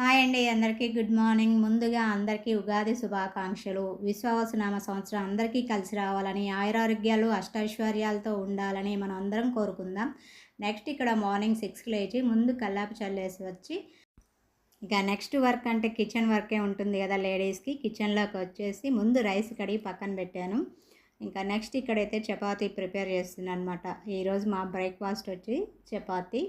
Hi అండి అందరికీ good morning. ముందుగా అందరికీ ఉగాది శుభాకాంక్షలు. విశ్వావసనామ సంవత్సరం అందరికీ కలిసి రావాలని ఆయురారోగ్యాలు అష్టైశ్వర్యాలతో ఉండాలని మనం అందరం కోరుకుందాం. నెక్స్ట్ ఇక్కడ మార్నింగ్ సిక్స్కి లేచి ముందు కల్లాపు చల్లేసి వచ్చి ఇక నెక్స్ట్ వర్క్ అంటే కిచెన్ వర్కే ఉంటుంది కదా లేడీస్కి. కిచెన్లోకి వచ్చేసి ముందు రైస్ కడిగి పక్కన పెట్టాను. ఇంకా నెక్స్ట్ ఇక్కడైతే చపాతీ ప్రిపేర్ చేస్తున్నాను అనమాట ఈరోజు మా బ్రేక్ఫాస్ట్ వచ్చి చపాతీ.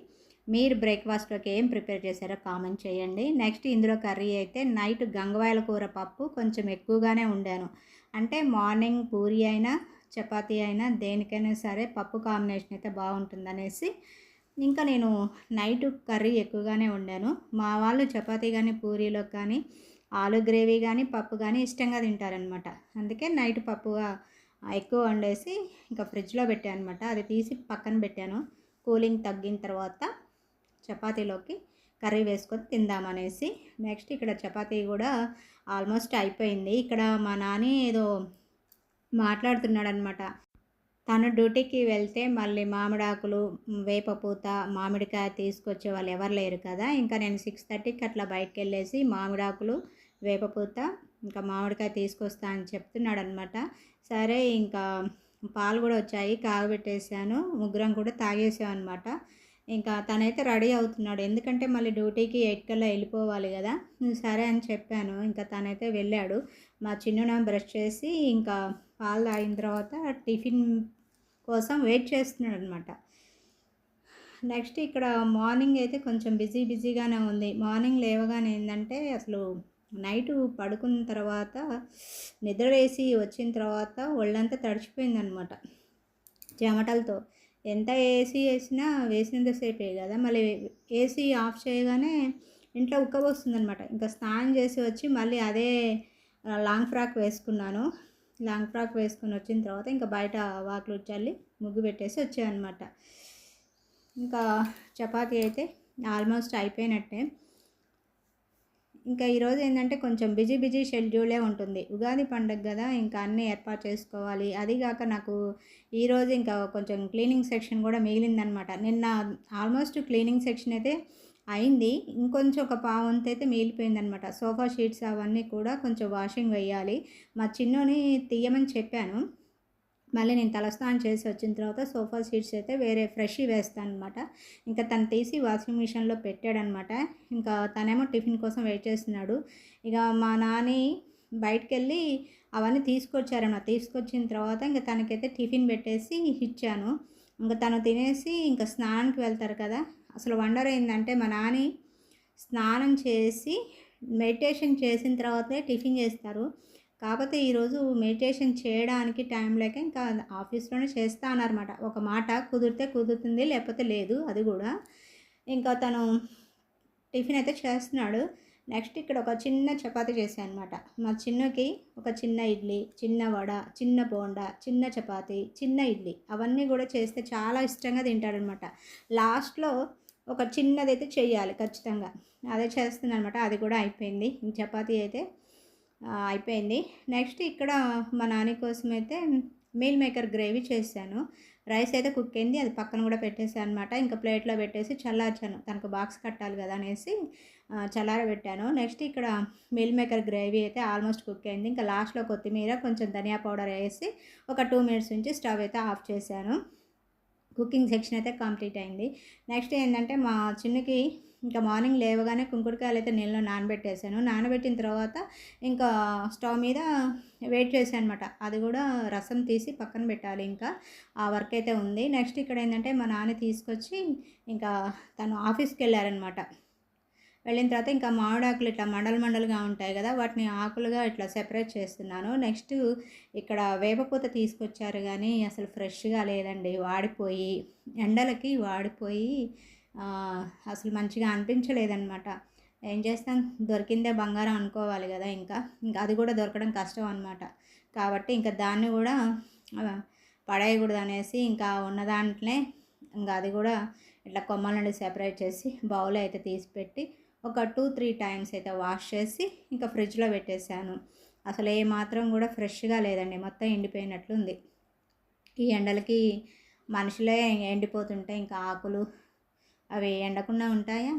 మీరు బ్రేక్ఫాస్ట్లోకి ఏం ప్రిపేర్ చేశారో కామెంట్ చేయండి. నెక్స్ట్ ఇందులో కర్రీ అయితే నైట్ గంగవాయల కూర పప్పు కొంచెం ఎక్కువగానే ఉండాను. అంటే మార్నింగ్ పూరి అయినా చపాతీ అయినా దేనికైనా సరే పప్పు కాంబినేషన్ అయితే బాగుంటుందనేసి ఇంకా నేను నైట్ కర్రీ ఎక్కువగానే వండాను మా వాళ్ళు చపాతీ కానీ పూరీలో కానీ ఆలు గ్రేవీ కానీ పప్పు కానీ ఇష్టంగా తింటారనమాట అందుకే నైట్ పప్పుగా ఎక్కువ వండేసి ఇంకా ఫ్రిడ్జ్లో పెట్టాను అనమాట అది తీసి పక్కన పెట్టాను. కూలింగ్ తగ్గిన తర్వాత చపాతీలోకి కర్రీ వేసుకొని తిందామనేసి నెక్స్ట్ ఇక్కడ చపాతీ కూడా ఆల్మోస్ట్ అయిపోయింది. ఇక్కడ మా నాని ఏదో మాట్లాడుతున్నాడు అనమాట తను డ్యూటీకి వెళ్తే మళ్ళీ మామిడాకులు వేపపూత మామిడికాయ తీసుకొచ్చే వాళ్ళు ఎవరు లేరు కదా. ఇంకా నేను సిక్స్ థర్టీకి అట్లా బయటకు వెళ్ళేసి మామిడాకులు వేపపూత ఇంకా మామిడికాయ తీసుకొస్తా అని చెప్తున్నాడు అనమాట సరే ఇంకా పాలు కూడా వచ్చాయి కాగబెట్టేసాను ముగ్గురం కూడా తాగేసాం అనమాట ఇంకా తనైతే రెడీ అవుతున్నాడు. ఎందుకంటే మళ్ళీ డ్యూటీకి ఎయిట్ కల్లా వెళ్ళిపోవాలి కదా. సరే అని చెప్పాను. ఇంకా తనైతే వెళ్ళాడు. మా చిన్న బ్రష్ చేసి ఇంకా పాలు తాగిన తర్వాత టిఫిన్ కోసం వెయిట్ చేస్తున్నాడు అనమాట నెక్స్ట్ ఇక్కడ మార్నింగ్ అయితే కొంచెం బిజీ బిజీగానే ఉంది. మార్నింగ్ లేవగానే ఏంటంటే అసలు నైట్ పడుకున్న తర్వాత నిద్ర వేసి వచ్చిన తర్వాత ఒళ్ళంతా తడిచిపోయిందనమాట చెమటలతో ఎంత ఏసీ వేసినా వేసినంతసేపే కదా మళ్ళీ ఏసీ ఆఫ్ చేయగానే ఇంట్లో ఉక్కబోస్తుందనమాట ఇంకా స్నానం చేసి వచ్చి మళ్ళీ అదే లాంగ్ ఫ్రాక్ వేసుకున్నాను. లాంగ్ ఫ్రాక్ వేసుకుని వచ్చిన తర్వాత ఇంకా బయట వాకులు చల్లి ముగ్గు పెట్టేసి వచ్చాయనమాట ఇంకా చపాతీ అయితే ఆల్మోస్ట్ అయిపోయినట్టే. ఇంకా ఈరోజు ఏంటంటే కొంచెం బిజీ బిజీ షెడ్యూలే ఉంటుంది. ఉగాది పండుగ కదా ఇంకా అన్నీ ఏర్పాటు చేసుకోవాలి. అదిగాక నాకు ఈరోజు ఇంకా కొంచెం క్లీనింగ్ సెక్షన్ కూడా మిగిలిందనమాట. నిన్న ఆల్మోస్ట్ క్లీనింగ్ సెక్షన్ అయితే అయింది. ఇంకొంచెం ఒక పావంత అయితే మిగిలిపోయిందనమాట. సోఫా షీట్స్ అవన్నీ కూడా కొంచెం వాషింగ్ వేయాలి. మా చిన్నోని తీయమని చెప్పాను. మళ్ళీ నేను తలస్నానం చేసి వచ్చిన తర్వాత సోఫా సీట్స్ అయితే వేరే ఫ్రెష్ వేస్తాను అనమాట ఇంకా తను తీసి వాషింగ్ మిషన్లో పెట్టాడనమాట ఇంకా తనేమో టిఫిన్ కోసం వెయిట్ చేస్తున్నాడు. ఇక మా నాని బయటకు వెళ్ళి అవన్నీ తీసుకొచ్చారన్నమాట. తీసుకొచ్చిన తర్వాత ఇంకా తనకైతే టిఫిన్ పెట్టేసి ఇచ్చాను. ఇంకా తను తినేసి ఇంకా స్నానానికి వెళ్తారు కదా. అసలు వండర్ ఏంటంటే మా నాని స్నానం చేసి మెడిటేషన్ చేసిన తర్వాతే టిఫిన్ చేస్తారు. కాకపోతే ఈరోజు మెడిటేషన్ చేయడానికి టైం లేక ఇంకా ఆఫీస్లోనే చేస్తా అన్నారన్నమాట. ఒక మాట కుదిరితే కుదురుతుంది లేకపోతే లేదు అది కూడా. ఇంకా తను టిఫిన్ అయితే చేస్తున్నాడు. నెక్స్ట్ ఇక్కడ ఒక చిన్న చపాతీ చేశాను అనమాట మా చిన్నకి ఒక చిన్న ఇడ్లీ చిన్న వడ చిన్న బోండా చిన్న చపాతీ చిన్న ఇడ్లీ అవన్నీ కూడా చేస్తే చాలా ఇష్టంగా తింటాడనమాట లాస్ట్లో ఒక చిన్నది అయితే చెయ్యాలి ఖచ్చితంగా. అదే చేస్తుంది అనమాట అది కూడా అయిపోయింది. చపాతీ అయితే అయిపోయింది. నెక్స్ట్ ఇక్కడ మా నాని కోసం అయితే మీల్ మేకర్ గ్రేవీ చేశాను. రైస్ అయితే కుక్ అయింది. అది పక్కన కూడా పెట్టేసాను అనమాట ఇంకా ప్లేట్లో పెట్టేసి చల్లార్చాను. తనకు బాక్స్ కట్టాలి కదా అనేసి చల్లారబెట్టాను. నెక్స్ట్ ఇక్కడ మిల్ మేకర్ గ్రేవీ అయితే ఆల్మోస్ట్ కుక్ అయింది. ఇంకా లాస్ట్లో కొత్తిమీర కొంచెం ధనియా పౌడర్ వేసి ఒక టూ మినిట్స్ నుంచి స్టవ్ అయితే ఆఫ్ చేశాను. కుకింగ్ సెక్షన్ అయితే కంప్లీట్ అయింది. నెక్స్ట్ ఏంటంటే మా చిన్నకి ఇంకా మార్నింగ్ లేవగానే కుంకుడుకాయలు అయితే నీళ్ళలో నానబెట్టేసాను నానబెట్టిన తర్వాత ఇంకా స్టవ్ మీద వెయిట్ చేశాను అనమాట అది కూడా రసం తీసి పక్కన పెట్టాలి ఇంకా. ఆ వర్క్ అయితే ఉంది. నెక్స్ట్ ఇక్కడ ఏంటంటే మా నాన్న తీసుకొచ్చి ఇంకా తను ఆఫీస్కి వెళ్ళారనమాట. వెళ్ళిన తర్వాత ఇంకా మామిడాకులు ఇట్లా మండల మండలుగా ఉంటాయి కదా వాటిని ఆకులుగా ఇట్లా సెపరేట్ చేస్తున్నాను. నెక్స్ట్ ఇక్కడ వేపపూత తీసుకొచ్చారు కానీ అసలు ఫ్రెష్గా లేదండి. వాడిపోయి ఎండలకి వాడిపోయి అసలు మంచిగా అనిపించలేదన్నమాట. ఏం చేస్తాం? దొరికిందే బంగారం అనుకోవాలి కదా ఇంకా. ఇంకా అది కూడా దొరకడం కష్టం అనమాట కాబట్టి ఇంకా దాన్ని కూడా పడేయకూడదు అనేసి ఇంకా ఉన్న దాంట్లోనే ఇంకా అది కూడా ఇట్లా కొమ్మల నుండి సెపరేట్ చేసి బౌల్ అయితే తీసి పెట్టి ఒక టూ త్రీ టైమ్స్ అయితే వాష్ చేసి ఇంకా ఫ్రిడ్జ్లో పెట్టేశాను. అసలు ఏ మాత్రం కూడా ఫ్రెష్గా లేదండి. మొత్తం ఎండిపోయినట్లుంది. ఈ ఎండలకి మనుషులే ఎండిపోతుంటే ఇంకా ఆకులు అవి ఎండకుండా ఉంటాయా?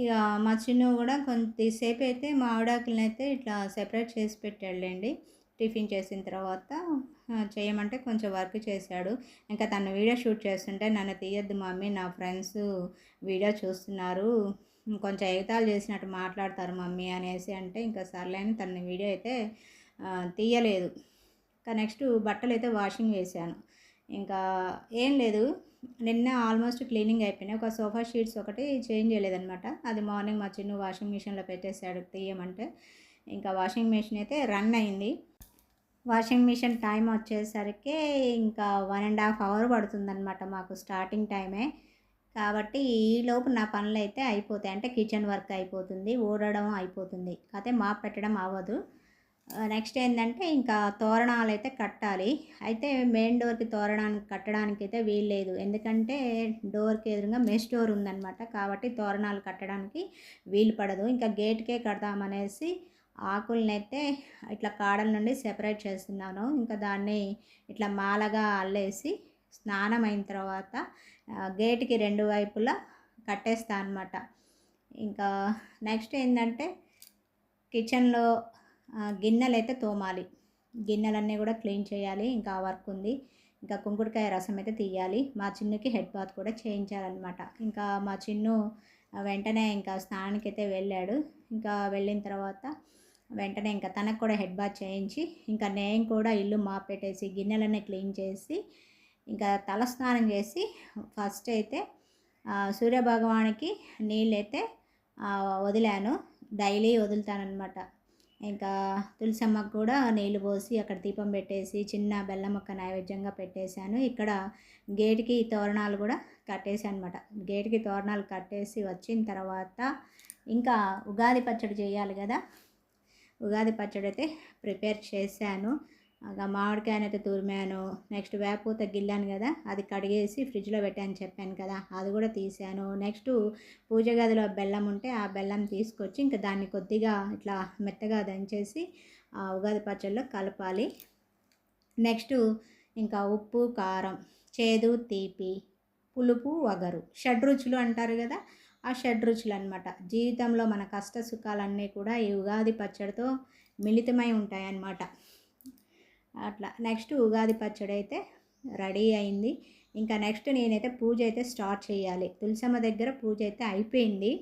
ఇక మా చిన్ను కూడా కొంతసేపు అయితే మా ఆవిడాకులని అయితే ఇట్లా సెపరేట్ చేసి పెట్టాడులేండి. టిఫిన్ చేసిన తర్వాత చేయమంటే కొంచెం వర్క్ చేశాడు. ఇంకా తను వీడియో షూట్ చేస్తుంటే నన్ను తీయద్దు మమ్మీ నా ఫ్రెండ్స్ వీడియో చూస్తున్నారు. కొంచెం ఎగతాలు చేసినట్టు మాట్లాడతారు మమ్మీ అనేసి అంటే ఇంకా సర్లేని తన వీడియో అయితే తీయలేదు. ఇంకా నెక్స్ట్ బట్టలు అయితే వాషింగ్ వేశాను ఇంకా ఏం లేదు. నిన్న ఆల్మోస్ట్ క్లీనింగ్ అయిపోయినాయి. ఒక సోఫా షీట్స్ ఒకటి చేంజ్ చేయలేదనమాట అది మార్నింగ్ మా చిన్న వాషింగ్ మిషన్లో పెట్టేశాడు తీయమంటే. ఇంకా వాషింగ్ మిషన్ అయితే రన్ అయింది. వాషింగ్ మిషన్ టైం వచ్చేసరికి ఇంకా వన్ అండ్ హాఫ్ అవర్ పడుతుందన్నమాట మాకు స్టార్టింగ్ టైమే. కాబట్టి ఈ లోపు నా పనులు అయితే అయిపోతాయి. అంటే కిచెన్ వర్క్ అయిపోతుంది ఊడడం అయిపోతుంది. కాకపోతే మాప్ పెట్టడం అవ్వదు. నెక్స్ట్ ఏంటంటే ఇంకా తోరణాలు అయితే కట్టాలి. అయితే మెయిన్ డోర్కి తోరణానికి కట్టడానికి అయితే వీల్లేదు ఎందుకంటే డోర్కి ఎదురుగా మెష్ డోర్ ఉందన్నమాట. కాబట్టి తోరణాలు కట్టడానికి వీలు పడదు. ఇంకా గేట్కే కడదామనేసి ఆకుల్ని అయితే ఇట్లా కాడల నుండి సెపరేట్ చేస్తున్నాను. ఇంకా దాన్ని ఇట్లా మాలగా అల్లేసి స్నానం అయిన తర్వాత గేట్కి రెండు వైపులా కట్టేస్తా అనమాట ఇంకా నెక్స్ట్ ఏంటంటే కిచెన్లో గిన్నెలు అయితే తోమాలి. గిన్నెలన్నీ కూడా క్లీన్ చేయాలి. ఇంకా వర్క్ ఉంది. ఇంకా కుంకుడుకాయ రసం అయితే తీయాలి. మా చిన్నుకి హెడ్ బాత్ కూడా చేయించాలన్నమాట. ఇంకా మా చిన్ను వెంటనే ఇంకా స్నానానికి అయితే వెళ్ళాడు. ఇంకా వెళ్ళిన తర్వాత వెంటనే ఇంకా తనకు కూడా హెడ్ బాత్ చేయించి ఇంకా నేను కూడా ఇల్లు మాపెట్టేసి గిన్నెలన్నీ క్లీన్ చేసి ఇంకా తల స్నానం చేసి ఫస్ట్ అయితే సూర్యభగవానికి నీళ్ళైతే వదిలాను. డైలీ వదులుతానమాట ఇంకా తులసమ్మకు కూడా నీళ్ళు పోసి అక్కడ దీపం పెట్టేసి చిన్న బెల్లం మొక్క నైవేద్యంగా పెట్టేశాను. ఇక్కడ గేట్కి తోరణాలు కూడా కట్టేసాను అనమాట గేటుకి తోరణాలు కట్టేసి వచ్చిన తర్వాత ఇంకా ఉగాది పచ్చడి చేయాలి కదా. ఉగాది పచ్చడి అయితే ప్రిపేర్ చేశాను. మామిడికాయనైతే అయితే తురిమాను నెక్స్ట్ వేపూత గిల్లాను కదా అది కడిగేసి ఫ్రిడ్జ్లో పెట్టాను చెప్పాను కదా అది కూడా తీసాను. నెక్స్ట్ పూజ గదిలో బెల్లం ఉంటే ఆ బెల్లం తీసుకొచ్చి ఇంకా దాన్ని కొద్దిగా ఇట్లా మెత్తగా దంచేసి ఆ ఉగాది పచ్చళ్ళలో కలపాలి. నెక్స్ట్ ఇంకా ఉప్పు కారం చేదు తీపి పులుపు వగరు. షడ్రుచులు అంటారు కదా ఆ షడ్రుచులు అనమాట జీవితంలో మన కష్ట సుఖాలన్నీ కూడా ఈ ఉగాది పచ్చడితో మిళితమై ఉంటాయన్నమాట. అట్లా. నెక్స్ట్ ఉగాది పచ్చడి అయితే రెడీ అయింది. ఇంకా నెక్స్ట్ నేనైతే పూజ అయితే స్టార్ట్ చేయాలి. తులసమ్మ దగ్గర పూజ అయితే అయిపోయింది.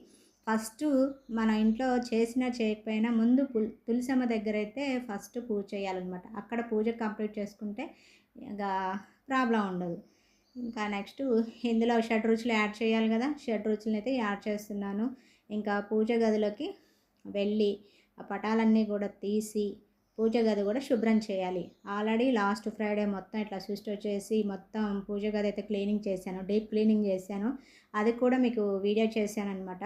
ఫస్ట్ మన ఇంట్లో చేసినా చేయకపోయినా ముందు తులసమ్మ దగ్గర అయితే ఫస్ట్ పూజ చేయాలన్నమాట. అక్కడ పూజ కంప్లీట్ చేసుకుంటే ఇంకా ప్రాబ్లం ఉండదు. ఇంకా నెక్స్ట్ ఇందులో షడ్ రుచులు యాడ్ చేయాలి కదా. షడ్ రుచులను అయితే యాడ్ చేస్తున్నాను. ఇంకా పూజ గదిలోకి వెళ్ళి ఆ పటాలన్నీ కూడా తీసి పూజ గది కూడా శుభ్రం చేయాలి. ఆల్రెడీ లాస్ట్ ఫ్రైడే మొత్తం ఇట్లా స్విచ్ వచ్చేసి మొత్తం పూజ గది అయితే క్లీనింగ్ చేశాను. డీప్ క్లీనింగ్ చేశాను. అది కూడా మీకు వీడియో చేశాను అనమాట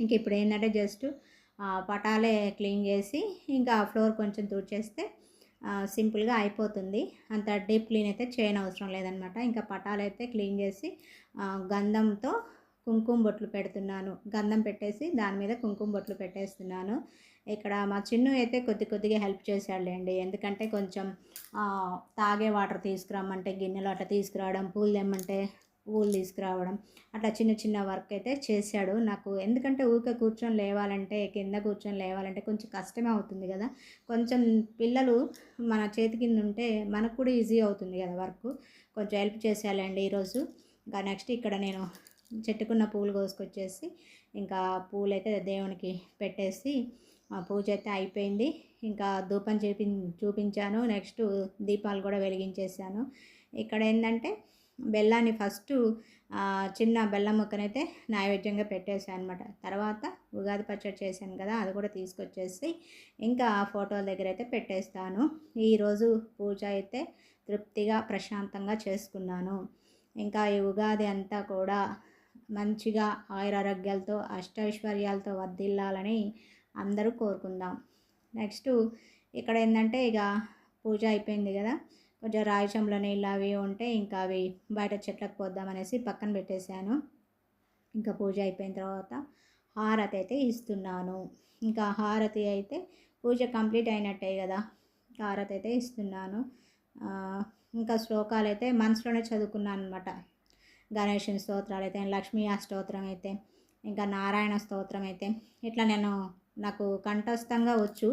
ఇంక ఇప్పుడు ఏంటంటే జస్ట్ పటాలే క్లీన్ చేసి ఇంకా ఫ్లోర్ కొంచెం తుడిచేస్తే సింపుల్గా అయిపోతుంది. అంత డీప్ క్లీన్ అయితే చేయని అవసరం లేదనమాట ఇంకా పటాలు అయితే క్లీన్ చేసి గంధంతో కుంకుమ బొట్లు పెడుతున్నాను. గంధం పెట్టేసి దాని మీద కుంకుమ బొట్లు పెట్టేస్తున్నాను. ఇక్కడ మా చిన్ను అయితే కొద్ది కొద్దిగా హెల్ప్ చేశాడులేండి. ఎందుకంటే కొంచెం తాగే వాటర్ తీసుకురమ్మంటే గిన్నెలు అట్లా తీసుకురావడం పూలు తెమ్మంటే పూలు తీసుకురావడం అట్లా చిన్న చిన్న వర్క్ అయితే చేశాడు. నాకు ఎందుకంటే ఊరికే కూర్చొని లేవాలంటే కింద కూర్చొని లేవాలంటే కొంచెం కష్టమే అవుతుంది కదా. కొంచెం పిల్లలు మన చేతి కింద ఉంటే మనకు కూడా ఈజీ అవుతుంది కదా వర్క్. కొంచెం హెల్ప్ చేసేయాలండి ఈరోజు. ఇంకా నెక్స్ట్ ఇక్కడ నేను చెట్టుకున్న పూలు కోసుకొచ్చేసి ఇంకా పూలు అయితే దేవునికి పెట్టేసి పూజ అయితే అయిపోయింది. ఇంకా ధూపం చూపి చూపించాను. నెక్స్ట్ దీపాలు కూడా వెలిగించేసాను ఇక్కడ ఏంటంటే బెల్లాన్ని ఫస్ట్ చిన్న బెల్లం ముక్కనైతే నైవేద్యంగా పెట్టేశాను అనమాట తర్వాత ఉగాది పచ్చడి చేశాను కదా అది కూడా తీసుకొచ్చేసి ఇంకా ఫోటోల దగ్గర అయితే పెట్టేస్తాను. ఈరోజు పూజ అయితే తృప్తిగా ప్రశాంతంగా చేసుకున్నాను. ఇంకా ఈ ఉగాది అంతా కూడా మంచిగా ఆయురారోగ్యాలతో అష్టైశ్వర్యాలతో వర్ధిల్లాలని అందరూ కోరుకుందాం. నెక్స్ట్ ఇక్కడ ఏంటంటే ఇక పూజ అయిపోయింది కదా. కొంచెం రాయి చెంబులో నీళ్ళు అవి ఉంటే ఇంకా అవి బయట చెట్లకు పోద్దామనేసి పక్కన పెట్టేశాను. ఇంకా పూజ అయిపోయిన తర్వాత హారతి అయితే ఇస్తున్నాను. ఇంకా హారతి అయితే పూజ కంప్లీట్ అయినట్టే కదా. హారతి అయితే ఇస్తున్నాను. ఇంకా శ్లోకాలు అయితే మనసులోనే చదువుకున్నాను అనమాట గణేషుని స్తోత్రాలు అయితే లక్ష్మీ స్తోత్రం అయితే ఇంకా నారాయణ స్తోత్రం అయితే. ఇట్లా నేను నాకు కంఠస్థంగా వచ్చు.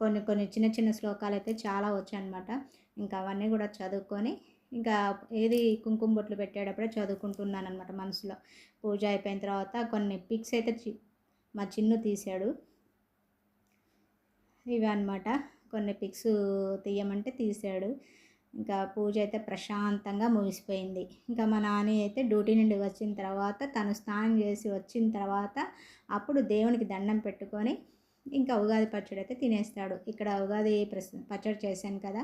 కొన్ని కొన్ని చిన్న చిన్న శ్లోకాలు అయితే చాలా వచ్చాయన్నమాట అనమాట ఇంకా అవన్నీ కూడా చదువుకొని ఇంకా ఏది కుంకుమ బొట్లు పెట్టేటప్పుడే చదువుకుంటున్నాను అనమాట మనసులో. పూజ అయిపోయిన తర్వాత కొన్ని పిక్స్ అయితే చి- మా చిన్ను తీశాడు ఇవి అనమాట కొన్ని పిక్స్ తీయమంటే తీశాడు ఇంకా పూజ అయితే ప్రశాంతంగా ముగిసిపోయింది. ఇంకా మా నాని అయితే డ్యూటీ నుండి వచ్చిన తర్వాత తను స్నానం చేసి వచ్చిన తర్వాత అప్పుడు దేవునికి దండం పెట్టుకొని ఇంకా ఉగాది పచ్చడి అయితే తినేస్తాడు. ఇక్కడ ఉగాది ప్రస్ పచ్చడి చేశాను కదా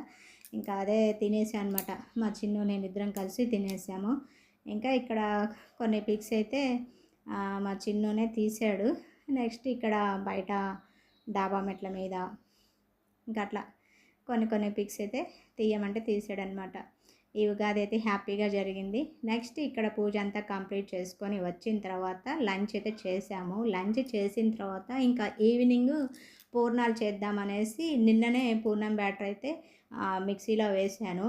ఇంకా అదే తినేసి అనమాట మా చిన్ను నేను ఇద్దరం కలిసి తినేసాము. ఇంకా ఇక్కడ కొన్ని పిక్స్ అయితే మా చిన్నునే తీసాడు. నెక్స్ట్ ఇక్కడ బయట డాబా మెట్ల మీద ఇంకా అట్లా. కొన్ని కొన్ని పిక్స్ అయితే తీయమంటే తీసాడనమాట ఈ ఉగాది అయితే హ్యాపీగా జరిగింది. నెక్స్ట్ ఇక్కడ పూజ అంతా కంప్లీట్ చేసుకొని వచ్చిన తర్వాత లంచ్ అయితే చేసాము. లంచ్ చేసిన తర్వాత ఇంకా ఈవినింగ్ పూర్ణాలు చేద్దామనేసి నిన్ననే పూర్ణం బ్యాటర్ అయితే మిక్సీలో వేసాను.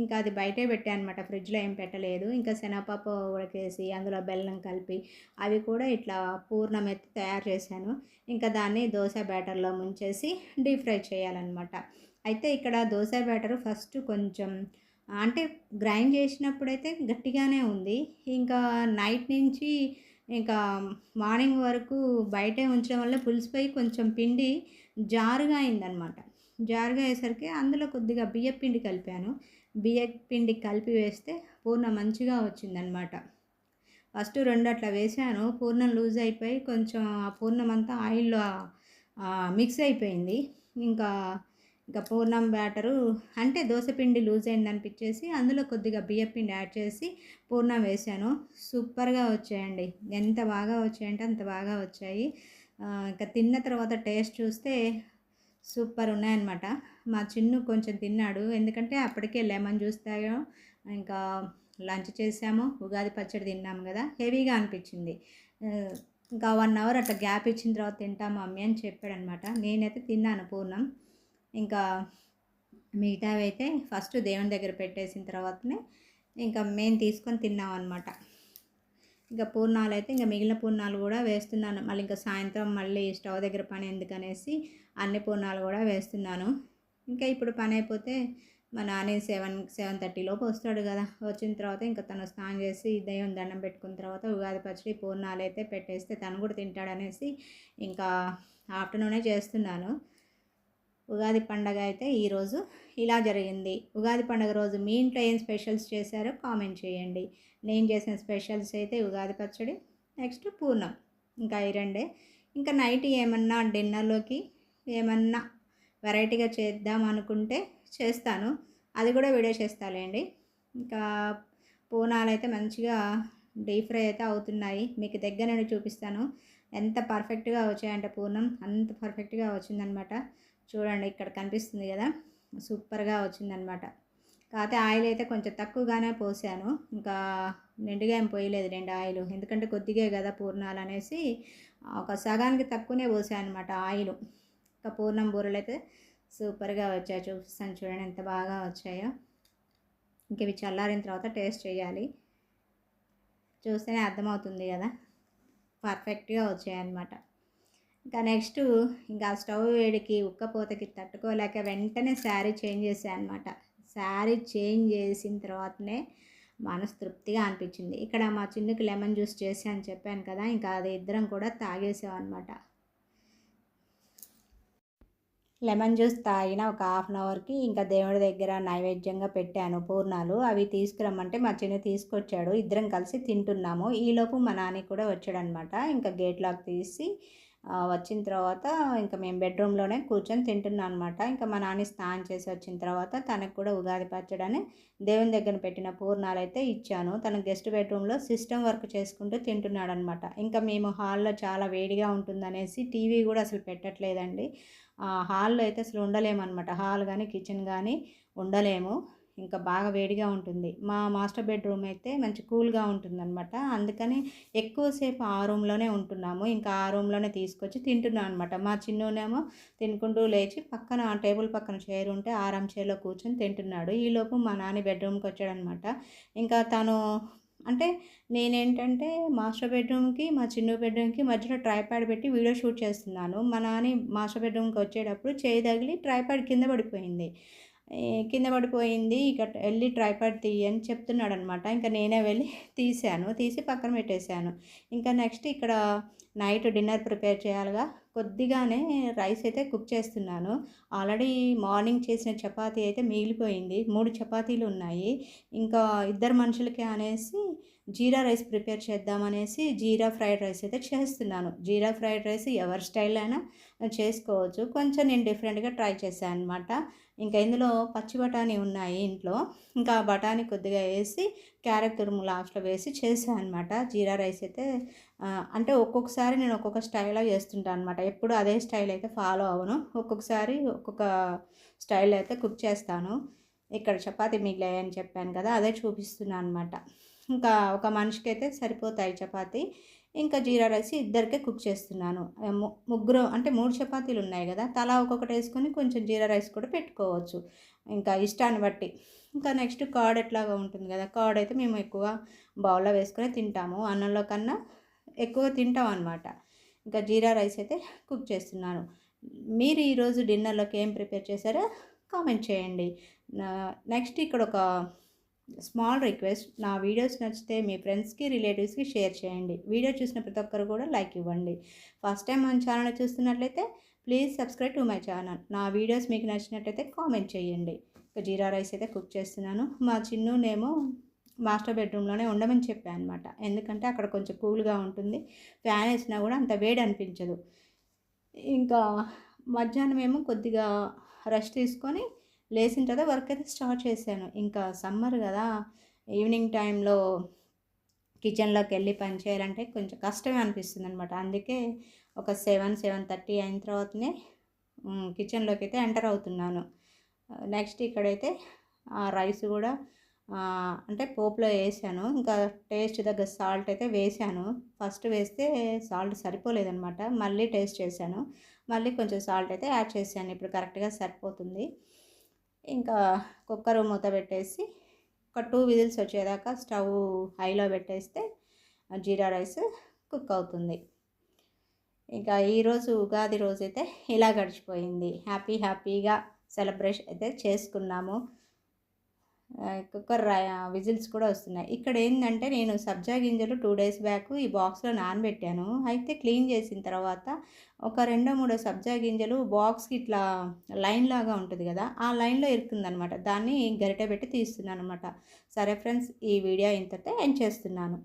ఇంకా అది బయటే పెట్టాను అనమాట ఫ్రిడ్జ్లో ఏం పెట్టలేదు. ఇంకా శనగపప్పు ఉడకేసి అందులో బెల్లం కలిపి అవి కూడా ఇట్లా పూర్ణం ఎత్తి తయారు చేశాను. ఇంకా దాన్ని దోశ బ్యాటర్లో ముంచేసి డీప్ ఫ్రై చేయాలన్నమాట. అయితే ఇక్కడ దోశ బ్యాటర్ ఫస్ట్ కొంచెం అంటే గ్రైండ్ చేసినప్పుడైతే గట్టిగానే ఉంది. ఇంకా నైట్ నుంచి ఇంకా మార్నింగ్ వరకు బయటే ఉంచడం వల్ల పులిసిపోయి కొంచెం పిండి జారుగా అయిందనమాట జారుగా అయ్యేసరికి అందులో కొద్దిగా బియ్య పిండి కలిపాను. బియ్య పిండి కలిపి వేస్తే పూర్ణ మంచిగా వచ్చిందనమాట ఫస్ట్ రెండు అట్లా వేసాను. పూర్ణం లూజ్ అయిపోయి కొంచెం ఆ పూర్ణం అంతా ఆయిల్లో మిక్స్ అయిపోయింది. ఇంకా ఇంకా పూర్ణం బ్యాటరు అంటే దోశపిండి లూజ్ అయింది అనిపించేసి అందులో కొద్దిగా బియ్య పిండి యాడ్ చేసి పూర్ణం వేసాను. సూపర్గా వచ్చాయండి. ఎంత బాగా వచ్చాయంటే అంత బాగా వచ్చాయి. ఇంకా తిన్న తర్వాత టేస్ట్ చూస్తే సూపర్ ఉన్నాయన్నమాట. మా చిన్ను కొంచెం తిన్నాడు. ఎందుకంటే అప్పటికే లెమన్ జ్యూస్ తాగాం. ఇంకా లంచ్ చేసాము. ఉగాది పచ్చడి తిన్నాము కదా. హెవీగా అనిపించింది. ఇంకా వన్ అవర్ అట్లా గ్యాప్ ఇచ్చిన తర్వాత తింటాం మమ్మీ అని చెప్పాడనమాట నేనైతే తిన్నాను పూర్ణం. ఇంకా మిగతావి అయితే ఫస్ట్ దేవుని దగ్గర పెట్టేసిన తర్వాతనే ఇంకా మేము తీసుకొని తిన్నాం అనమాట ఇంకా పూర్ణాలు అయితే ఇంకా మిగిలిన పూర్ణాలు కూడా వేస్తున్నాను. మళ్ళీ ఇంకా సాయంత్రం మళ్ళీ స్టవ్ దగ్గర పని ఎందుకనేసి అన్ని పూర్ణాలు కూడా వేస్తున్నాను. ఇంకా ఇప్పుడు పని అయిపోతే మా నాన్న సెవెన్ సెవెన్ థర్టీ లోపు వస్తాడు కదా. వచ్చిన తర్వాత ఇంకా తను స్నానం చేసి దయ్యం దండం పెట్టుకున్న తర్వాత ఉగాది పచ్చడి పూర్ణాలు అయితే పెట్టేస్తే తను కూడా తింటాడనేసి ఇంకా ఆఫ్టర్నూనే చేస్తున్నాను. ఉగాది పండగ అయితే ఈరోజు ఇలా జరిగింది. ఉగాది పండగ రోజు మీ ఇంట్లో ఏం స్పెషల్స్ చేశారో కామెంట్ చేయండి. నేను చేసిన స్పెషల్స్ అయితే ఉగాది పచ్చడి నెక్స్ట్ పూర్ణం. ఇంకా ఈ రెండే. ఇంకా నైట్ ఏమన్నా డిన్నర్లోకి ఏమన్నా వెరైటీగా చేద్దాం అనుకుంటే చేస్తాను. అది కూడా వీడియో చేస్తాలేండి. ఇంకా పూనాలు అయితే మంచిగా డీప్ ఫ్రై అయితే అవుతున్నాయి. మీకు దగ్గర నుండి చూపిస్తాను. ఎంత పర్ఫెక్ట్గా వచ్చాయంటే పూర్ణం అంత పర్ఫెక్ట్గా వచ్చిందనమాట. చూడండి ఇక్కడ కనిపిస్తుంది కదా. సూపర్గా వచ్చిందనమాట కాకపోతే ఆయిల్ అయితే కొంచెం తక్కువగానే పోసాను. ఇంకా నిండుగా ఏం పోయలేదు రెండు ఆయిల్. ఎందుకంటే కొద్దిగా కదా పూర్ణాలు అనేసి ఒక సగానికి తక్కువనే పోసాను అనమాట ఆయిల్. ఇంకా పూర్ణం బూరలు అయితే సూపర్గా వచ్చాయి చూపిస్తాను చూడండి ఎంత బాగా వచ్చాయో. ఇంక ఇవి చల్లారిన తర్వాత టేస్ట్ చేయాలి. చూస్తేనే అర్థమవుతుంది కదా. పర్ఫెక్ట్గా వచ్చాయన్నమాట. ఇంకా నెక్స్ట్ ఇంకా స్టవ్ వేడికి ఉక్కపోతకి తట్టుకోలేక వెంటనే శారీ చేంజ్ చేశాను అనమాట శారీ చేంజ్ చేసిన తర్వాతనే మనసు తృప్తిగా అనిపించింది. ఇక్కడ మా చిన్నకి లెమన్ జ్యూస్ చేసి అని చెప్పాను కదా ఇంకా అది ఇద్దరం కూడా తాగేసాం అనమాట లెమన్ జ్యూస్ తాగిన ఒక హాఫ్ అన్ అవర్కి ఇంకా దేవుడి దగ్గర నైవేద్యంగా పెట్టాను పూర్ణాలు. అవి తీసుకురమ్మంటే మా చిన్న తీసుకొచ్చాడు. ఇద్దరం కలిసి తింటున్నాము. ఈలోపు మా నాన్న కూడా వచ్చాడనమాట ఇంకా గేట్ లాక్ తీసి వచ్చిన తర్వాత ఇంకా మేము బెడ్రూమ్లోనే కూర్చొని తింటున్నాం అనమాట ఇంకా మా నాని స్నానం చేసి వచ్చిన తర్వాత తనకు కూడా ఉగాది పచ్చడని దేవుని దగ్గర పెట్టిన పూర్ణాలు అయితే ఇచ్చాను. తన గెస్ట్ బెడ్రూమ్లో సిస్టమ్ వర్క్ చేసుకుంటూ తింటున్నాడు అనమాట ఇంకా మేము హాల్లో చాలా వేడిగా ఉంటుందనేసి టీవీ కూడా అసలు పెట్టట్లేదండి. హాల్లో అయితే అసలు ఉండలేమన్నమాట హాల్ కానీ కిచెన్ కానీ ఉండలేము. ఇంకా బాగా వేడిగా ఉంటుంది. మా మాస్టర్ బెడ్రూమ్ అయితే మంచి కూల్గా ఉంటుందన్నమాట. అందుకని ఎక్కువసేపు ఆ రూమ్లోనే ఉంటున్నాము. ఇంకా ఆ రూమ్లోనే తీసుకొచ్చి తింటున్నాం అనమాట మా చిన్నోనేమో తినుకుంటూ లేచి పక్కన టేబుల్ పక్కన చైర్ ఉంటే ఆరాం చైర్లో కూర్చొని తింటున్నాడు. ఈలోపు మా నాన్న బెడ్రూమ్కి వచ్చాడనమాట ఇంకా తను అంటే నేనేంటంటే మాస్టర్ బెడ్రూమ్కి మా చిన్న బెడ్రూమ్కి మధ్యలో ట్రైప్యాడ్ పెట్టి వీడియో షూట్ చేస్తున్నాను. మా నాని మాస్టర్ బెడ్రూమ్కి వచ్చేటప్పుడు చేయి తగిలి ట్రైప్యాడ్ కింద పడిపోయింది. కింద పడిపోయింది ఇక వెళ్ళి ట్రైపాడ్ తీయని చెప్తున్నాడు అనమాట ఇంకా నేనే వెళ్ళి తీశాను. తీసి పక్కన పెట్టేశాను. ఇంకా నెక్స్ట్ ఇక్కడ నైట్ డిన్నర్ ప్రిపేర్ చేయాలిగా. కొద్దిగానే రైస్ అయితే కుక్ చేస్తున్నాను. ఆల్రెడీ మార్నింగ్ చేసిన చపాతీ అయితే మిగిలిపోయింది. మూడు చపాతీలు ఉన్నాయి. ఇంకా ఇద్దరు మనుషులకి అనేసి జీరా రైస్ ప్రిపేర్ చేద్దామనేసి జీరా ఫ్రైడ్ రైస్ అయితే చేస్తున్నాను. జీరా ఫ్రైడ్ రైస్ ఎవరి స్టైల్ అయినా చేసుకోవచ్చు. కొంచెం నేను డిఫరెంట్గా ట్రై చేశాను అనమాట ఇంకా ఇందులో పచ్చి బఠానీ ఉన్నాయి ఇంట్లో. ఇంకా బఠానీ కొద్దిగా వేసి క్యారెట్ తురుము లాస్ట్లో వేసి చేశాను అనమాట జీరా రైస్ అయితే అంటే ఒక్కొక్కసారి నేను ఒక్కొక్క స్టైల్లో చేస్తుంటాను అనమాట ఎప్పుడు అదే స్టైల్ అయితే ఫాలో అవను ఒక్కొక్కసారి ఒక్కొక్క స్టైల్ అయితే కుక్ చేస్తాను. ఇక్కడ చపాతి మిగిలాయని చెప్పాను కదా అదే చూపిస్తున్నాను అనమాట ఇంకా ఒక మనిషికి అయితే సరిపోతాయి చపాతి. ఇంకా జీరా రైస్ ఇద్దరికే కుక్ చేస్తున్నాను. ముగ్గురు అంటే మూడు చపాతీలు ఉన్నాయి కదా తలా ఒక్కొక్కటి వేసుకొని కొంచెం జీరా రైస్ కూడా పెట్టుకోవచ్చు. ఇంకా ఇష్టాన్ని బట్టి. ఇంకా నెక్స్ట్ కార్డ్ ఎట్లాగా ఉంటుంది కదా కార్డ్ అయితే మేము ఎక్కువ బౌల్లో వేసుకొని తింటాము. అన్నంలో కన్నా ఎక్కువ తింటాం అనమాట ఇంకా జీరా రైస్ అయితే కుక్ చేస్తున్నాను. మీరు ఈరోజు డిన్నర్లోకి ఏం ప్రిపేర్ చేశారో కామెంట్ చేయండి. నెక్స్ట్ ఇక్కడ ఒక స్మాల్ రిక్వెస్ట్ నా వీడియోస్ నచ్చితే మీ ఫ్రెండ్స్కి రిలేటివ్స్కి షేర్ చేయండి. వీడియో చూసిన ప్రతి ఒక్కరు కూడా లైక్ ఇవ్వండి. ఫస్ట్ టైం మన ఛానల్ చూస్తున్నట్లయితే please subscribe to my channel. నా వీడియోస్ మీకు నచ్చినట్లయితే కామెంట్ చేయండి. ఇక జీరా రైస్ అయితే కుక్ చేస్తున్నాను. మా చిన్నునేమో మాస్టర్ బెడ్రూమ్లోనే ఉండమని చెప్పాను అనమాట ఎందుకంటే అక్కడ కొంచెం కూల్గా ఉంటుంది. ఫ్యాన్ వేసినా కూడా అంత వేడి అనిపించదు. ఇంకా మధ్యాహ్నం ఏమో కొద్దిగా రెస్ట్ తీసుకొని లేచిన తర్వాత వర్క్ అయితే స్టార్ట్ చేశాను. ఇంకా సమ్మర్ కదా ఈవినింగ్ టైంలో కిచెన్లోకి వెళ్ళి పని చేయాలంటే కొంచెం కష్టమే అనిపిస్తుంది అనమాట అందుకే ఒక సెవెన్ సెవెన్ థర్టీ అయిన తర్వాతనే కిచెన్లోకి అయితే ఎంటర్ అవుతున్నాను. నెక్స్ట్ ఇక్కడైతే రైస్ కూడా అంటే పోపులో వేసాను. ఇంకా టేస్ట్ దగ్గర సాల్ట్ అయితే వేసాను. ఫస్ట్ వేస్తే సాల్ట్ సరిపోలేదనమాట మళ్ళీ టేస్ట్ చేశాను. మళ్ళీ కొంచెం సాల్ట్ అయితే యాడ్ చేశాను. ఇప్పుడు కరెక్ట్గా సరిపోతుంది. ఇంకా కుక్కర్ మూత పెట్టేసి ఒక టూ విజిల్స్ వచ్చేదాకా స్టవ్ హైలో పెట్టేస్తే జీరా రైస్ కుక్ అవుతుంది. ఇంకా ఈరోజు ఉగాది రోజు అయితే ఇలా గడిచిపోయింది. హ్యాపీ హ్యాపీగా సెలబ్రేషన్ అయితే చేసుకున్నాము. కుక్కర్ విజిల్స్ కూడా వస్తున్నాయి. ఇక్కడ ఏంటంటే నేను సబ్జా గింజలు టూ డేస్ బ్యాక్ ఈ బాక్స్లో నానబెట్టాను. అయితే క్లీన్ చేసిన తర్వాత ఒక రెండో మూడో సబ్జా గింజలు బాక్స్కి ఇట్లా లైన్ లాగా ఉంటుంది కదా ఆ లైన్లో ఇరుకుందనమాట దాన్ని గరిటె పెట్టి తీస్తున్నాను అనమాట సరే ఫ్రెండ్స్ ఈ వీడియో ఇంతతో ఎండ్ చేస్తున్నాను.